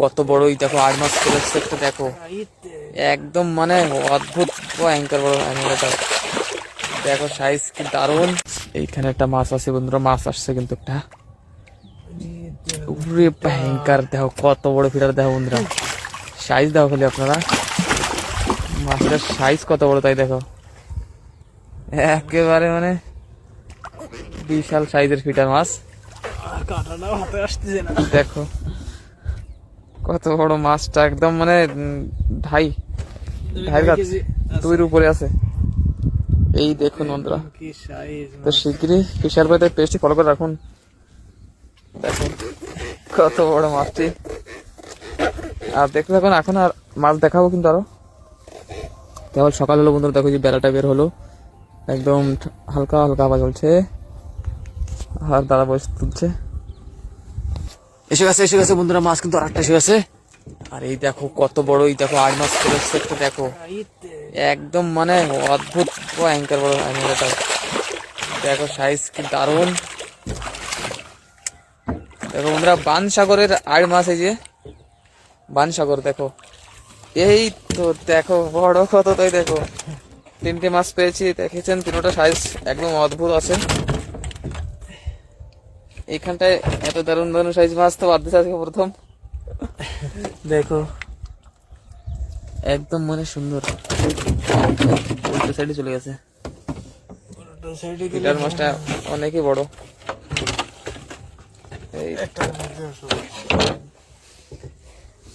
কত বড়ই দেখো আট মাস দেখো। একদম মানে অদ্ভুত ভয়ঙ্কর বড় অ্যানিমেলটা দেখো সাইজ কি দারুণ। এইখানে একটা মাছ আছে বন্ধুরা মাছ আসছে কিন্তু একটা। উরে ভয়ঙ্কর দেখো কত বড় ফিটার দেখো বন্ধুরা। সাইজ দেখো খালি আপনারা। মাছটার সাইজ কত বড় তাই দেখো। একেবারে মানে বিশাল সাইজের ফিটার মাছ। দেখো। কত বড় মাছটা একদম মানে ঢাই ঢাই দুইয়ের উপরে আছে। এই দেখুন বন্ধুরা তো শিগগিরই ফিশার বাইতে পেজটি ফলো করে রাখুন। দেখুন কত বড় মাছটি। আর দেখতে থাকুন এখন আর মাছ দেখাবো কিন্তু আরও। কেবল সকাল হলো বন্ধুরা দেখো যে বেলাটা বের হলো। একদম হালকা হালকা আওয়াজ চলছে। আর দাদা বয়স তুলছে। এসে গেছে এসে গেছে বন্ধুরা, মাছ কিন্তু আরেকটা এসে গেছে। আর এই দেখো কত বড়, এই দেখো আট মাছ চলে একটা, দেখো। একদম মানে অদ্ভুত ভয়ঙ্কর বড় দেখো সাইজ কি দারুণ। দেখো বন্ধুরা, বানসাগরের আড় মাছ এই যে। বানসাগর, দেখো। এই তো দেখো, বড় কত তাই দেখো। তিনটে মাছ পেয়েছি, দেখেছেন তিনটা সাইজ একদম অদ্ভুত আছে। এইখানটায় এত দারুণ দারুণ সাইজ মাছ তো বাদ আজকে প্রথম। দেখো। একদম মানে সুন্দর। উল্টো সাইডে চলে গেছে। সাইডে ফিটার মাছটা অনেকই বড়। এই।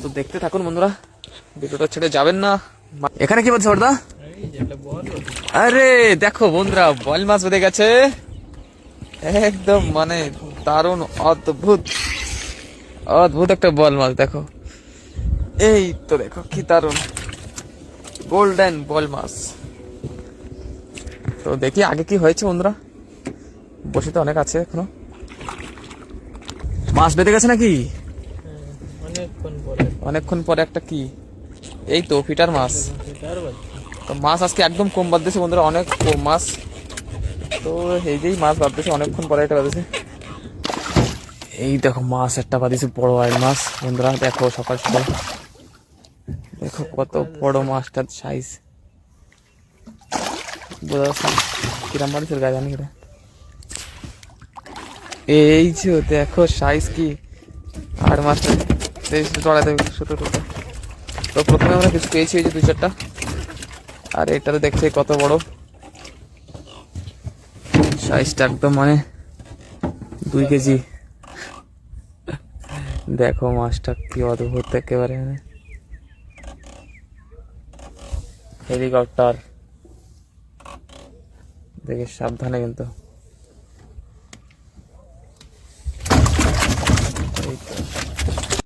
তো দেখতে থাকুন বন্ধুরা ভিডিওটা ছেড়ে যাবেন না। এখানে কি বলছে বড় আরে দেখো বন্ধুরা বল মাছ বেঁধে গেছে। একদম মানে দারুণ অদ্ভুত। অদ্ভুত একটা বল মাছ দেখো। এই তো দেখো কি দারুণ। গোল্ডেন বল মাছ। তো দেখি আগে কি হয়েছে বন্ধুরা। বসে তো অনেক আছে এখনও। মাছ বেঁধে গেছে নাকি? অনেকক্ষণ পরে। অনেকক্ষণ পরে একটা কি? এই তো ফিটার মাছ। তো মাছ আজকে একদম কম বাদ দিয়েছে বন্ধুরা অনেক কম মাছ। তো এই যেই মাছ বাদ দিয়েছে অনেকক্ষণ পরে একটা বাদিয়েছে এই দেখো মাছ, একটা বাদিয়েছে বড় আয় মাছ। বন্ধুরা, দেখো সকাল সকাল। দেখো কত বড় মাছটার সাইজ বোঝা যাচ্ছে। কিরাম বাদিয়েছে গায়ে, জানি এটা এই যে দেখো সাইজ কি। আর মাছটা চড়াতে ছোট ছোট তো প্রথমে আমরা কিছু পেয়েছি এই যে দুই চারটা। আর এটা তো দেখছে কত বড়। সাইজটা একদম মানে দুই কেজি। দেখো মাছটা কি অদ্ভুত একেবারে। হেলিকপ্টার। দেখে সাবধানে কিন্তু।